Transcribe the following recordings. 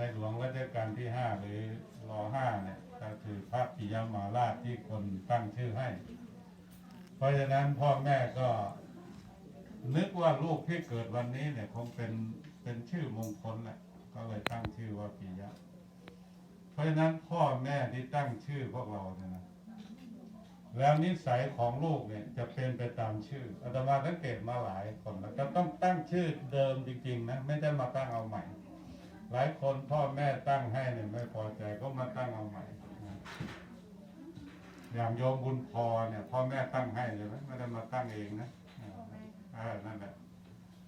ในหลวงรัชกาลที่ห้าหรือรอห้าเนี่ยก็คือพระปิยมาราชที่คนตั้งชื่อให้ เพราะฉะนั้นพ่อแม่ก็นึกว่าลูกที่เกิดวันนี้เนี่ยคงเป็นเป็นชื่อมงคลแหละก็เลยตั้งชื่อว่าปิยะ เพราะฉะนั้นพ่อแม่ที่ตั้งชื่อพวกเราเนี่ยนะแล้วนิสัยของลูกเนี่ยจะเป็นไปตามชื่ออาตมาสังเกตมาหลายคนแล้วก็ต้องตั้งชื่อเดิมจริงๆนะไม่ได้มาตั้งเอาใหม่ หลายคนพ่อแม่ตั้งให้เนี่ยไม่พอใจก็มาตั้งเอาใหม่นะอย่างโยมบุญพอเนี่ยพ่อแม่ตั้งให้ใช่ไหมไม่ได้มาตั้งเองนะอ่านั่นแหละ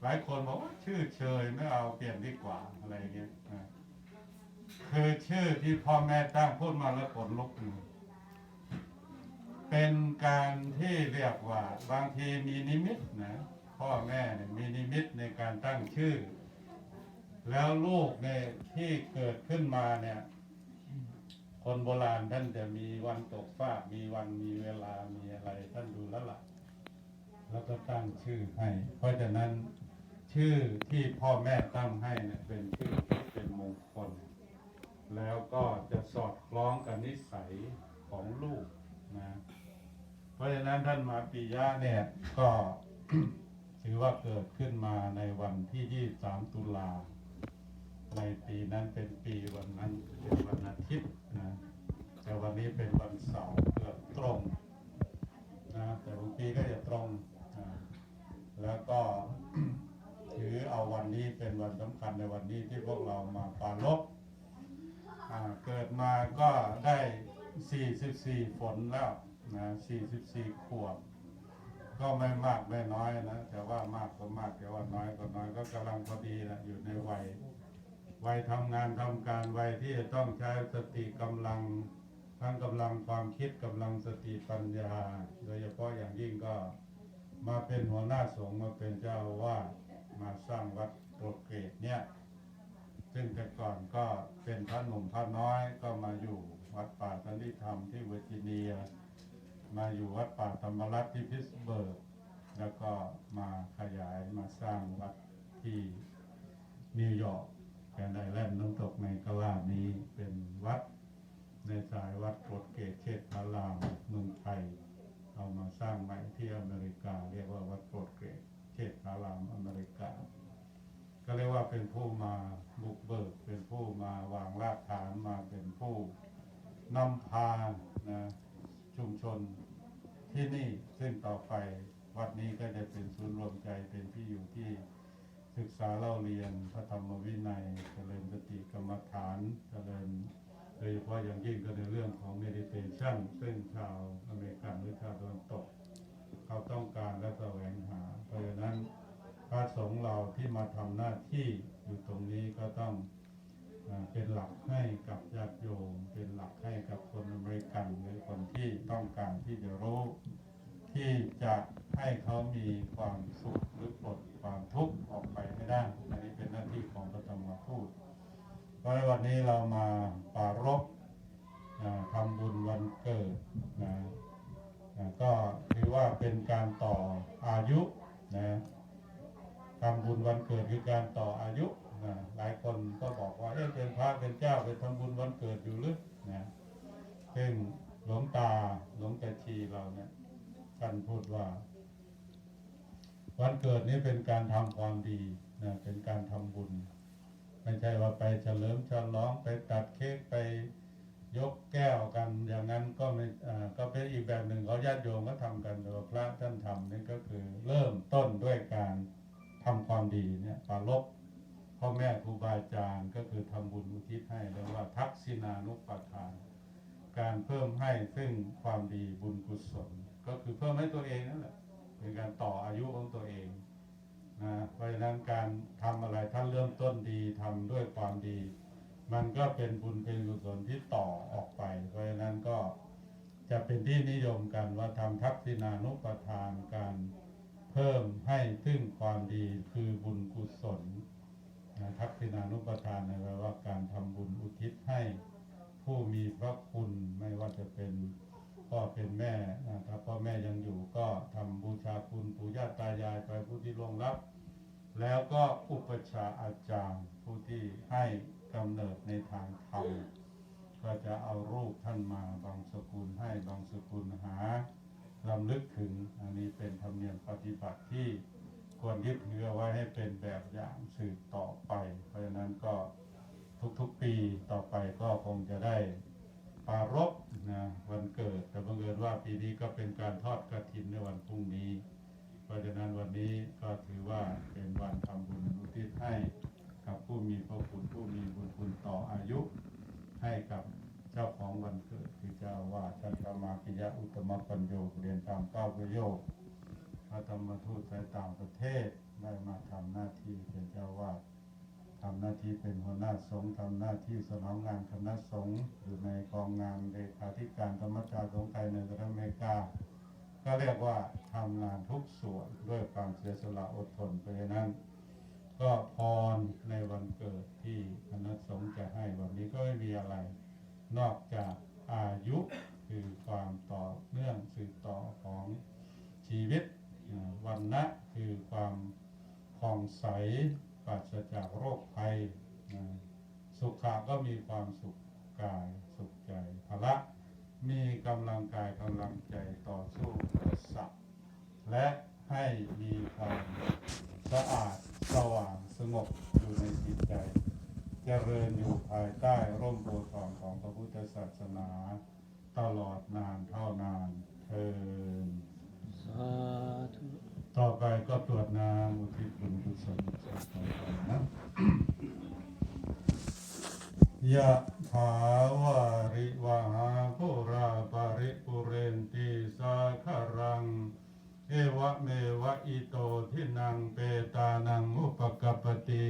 หลายคนบอกว่าชื่อเชยไม่เอาเปลี่ยนดีกว่าอะไรอย่างเงี้ยอ่าคือชื่อที่พ่อแม่ตั้งพูดมาแล้วขนลุกอยู่เป็นการที่เรียกว่า บางทีมีนิมิตนะพ่อแม่เนี่ยมีนิมิตในการตั้งชื่อ แล้วลูกเนี่ยที่เกิดขึ้นมาเนี่ย คนโบราณท่านจะมีวันตกฟ้ากมีวันมีเวลามีอะไร ท่านดูแล้วล่ะ แล้วก็ตั้งชื่อให้ เพราะฉะนั้นชื่อที่พ่อแม่ตั้งให้เนี่ยเป็นชื่อที่เป็นมงคล แล้วก็จะสอดคล้องกับนิสัยของลูกนะ เพราะฉะนั้นท่านมาปิยะเนี่ยก็ ถือว่าเกิดขึ้นมาในวันที่ 23 ตุลา ในปีนั้นเป็นปีวันนั้นเป็นวันอาทิตย์นะแต่วันนี้เป็นวันเสาร์เกือบตรงนะแต่บางปีก็จะตรงอ่าแล้วก็ถือเอาวันนี้เป็นวันสำคัญในวันนี้ที่พวกเรามาปารบเกิดมาก็ได้ 44 ฝนแล้วนะ44 ขวบ ก็ไม่มากไม่น้อยนะ แต่ว่ามากก็มากแต่ว่าน้อยก็น้อยก็กำลังพอดีนะอยู่ในวัย วัยทำงานทำการวัยที่จะต้องใช้สติกำลัง ทั้งกำลังความคิดกำลังสติปัญญา โดยเฉพาะอย่างยิ่งก็มาเป็นหัวหน้าสงฆ์มาเป็นเจ้าอาวามาสร้างวัดโปรเกตเนี่ยซึ่งแต่ก่อนก็เป็นพระหนุ่มพระน้อยก็มาอยู่วัดป่าสันติธรรมที่เวอร์จิเนีย มาอยู่วัดป่าธรรมรัตน์ที่พิสเบิร์กแล้วก็มาขยายมาสร้างวัดที่นิวยอร์ก แคนไดแลนด์น้ำตกในกะลานี้เป็นวัด ในสายวัดโปรดเกตเขตพารามเมืองไทย เอามาสร้างใหม่ที่อเมริกา เรียกว่าวัดโปรดเกตเขตพารามอเมริกา ก็เรียกว่าเป็นผู้มาบุกเบิก เป็นผู้มาวางรากฐานมาเป็นผู้นำพานะชุมชนที่นี่ซึ่งต่อไปวัดนี้ก็จะเป็นศูนย์รวมใจเป็นที่อยู่ที่ศึกษาเล่าเรียนพระธรรมวินัย มฐานเจริญโดยเฉพาะอย่างยิ่งก็ในเรื่องของ meditation ซึ่งชาวอเมริกันหรือชาวตะวันตก เขาต้องการและแสวงหา เพราะฉะนั้นพระสงฆ์เราที่มาทำหน้าที่อยู่ตรงนี้ก็ต้องเป็นหลักให้กับญาติโยม เป็นหลักให้กับคนอเมริกันหรือคนที่ต้องการที่จะรู้ที่จะให้เขามีความสุขหรือปลดความทุกข์ออก เพราะวันนี้เรามาปารบทำบุญวันเกิดนะก็ถือว่าเป็นการต่ออายุนะทำบุญวันเกิดคือการต่ออายุนะหลายคนก็บอกว่าเอ๊ะเป็นพระเป็นเจ้าเป็นทำบุญวันเกิดอยู่หรือนะซึ่งหลวงตาหลวงตาชีเราเนี่ยท่านพูดว่า วันเกิดนี้เป็นการทำความดีนะเป็นการทำบุญ ไม่ใช่ว่าไปเฉลิมฉลองไปตัดเค้กไปยกแก้วกัน อย่างนั้นก็ไม่ก็เป็นอีกแบบหนึ่งเขาญาติโยมก็ทำกันแต่ว่าพระท่านทำนี่ก็คือเริ่มต้นด้วยการทำความดีเนี่ยปรารบพ่อแม่ครูบาอาจารย์ก็คือทำบุญอุทิศให้เรียกว่าทักษินานุปทาน การเพิ่มให้ซึ่งความดีบุญกุศล ก็คือเพิ่มให้ตัวเองนั่นแหละเป็นการต่ออายุของตัวเอง นะเพราะฉะนั้นการทำอะไรถ้าเริ่มต้นดีทำด้วยความดี มันก็เป็นบุญเป็นกุศลที่ต่อออกไป เพราะฉะนั้นก็จะเป็นที่นิยมกันว่าทำทักษินานุปทานการเพิ่มให้ซึ่งความดีคือบุญกุศลนะทักษิณานุปทานแปลว่าการทำบุญอุทิศให้ผู้มีพระคุณไม่ว่าจะเป็นพ่อเป็นแม่นะถ้าพ่อแม่ยังอยู่ก็ทำบูชาคุณปู่ย่าตายายไปผู้ที่ล่วงลับ แล้วก็อุปชาอาจารย์ผู้ที่ให้กำเนิดในทางธรรมก็จะเอารูปท่านมาบางสกุลให้บางสกุลหาลำลึกถึงอันนี้เป็นธรรมเนียมปฏิบัติที่ควรยึดถือเอไว้ให้เป็นแบบอย่างสืบต่อไป เพราะฉะนั้นก็ทุกๆปีต่อไปก็คงจะได้ปารภนะวันเกิดแต่บังเอิญว่าปีนี้ก็เป็นการทอดกระถินในวันพรุ่งนี้ ราะฉะนั้นวันนี้ก็ถือว่าเป็นวันทำบุญอุทิศให้กับผู้มีพระคุณผู้มีบุญคุณต่ออายุ ให้กับเจ้าของวันเกิดคือเจ้าอาว่าสท่านพระมาปิยะอุตมปัญโยเรียนตามเก้าประโยคพระธรรมทูตสายต่างประเทศได้มาทำหน้าที่เป็นเจ้าอาว่าสทำหน้าที่เป็นหัวหน้าสงฆ์ทำหน้าที่สนองงานคณะสงฆ์อยู่ในกองงานเลขาธิการธรรมจารสงฆ์ไทยในสหรัฐอเมริกา ก็เรียกว่าทำงานทุกส่วนด้วยความเสียสละอดทนเพราะฉะนั้น ก็พรในวันเกิดที่คณะสงฆ์จะให้วันนี้ก็ไม่มีอะไร นอกจากอายุคือความต่อเนื่องสืบต่อของชีวิตวันนะคือความผ่องใสปราศจากโรคภัย สุขะก็มีความสุขกายสุขใจพละ มีกำลังกายกำลังใจต่อสู้อุปสรรคและให้มีความสะอาดสว่างสงบอยู่ในจิตใจเจริญอยู่ภายใต้ร่มโพธิ์ทองของพระพุทธศาสนา ตลอดนานเท่านานเทินสาธุต่อไปก็ตรวจน้ำอุทิศบุญกุศลต่อไปนะยะ ถาวาริวหาภูราปริปุเรนติสาคารัง เอวะเมวะอิโตทินังเปตานังอุปกปติ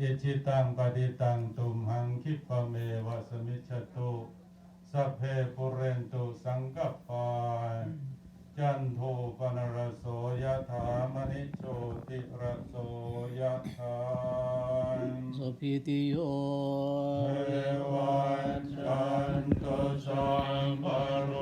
อิชิตังปฏิตังตุมหังคิปะเมวะสมิจฉตุสัพเพปุเรนตุสังกปปา จันโทปนรโสยถามณิโชติรโสยถาสพิติโยเทวันจันโตสัมปโ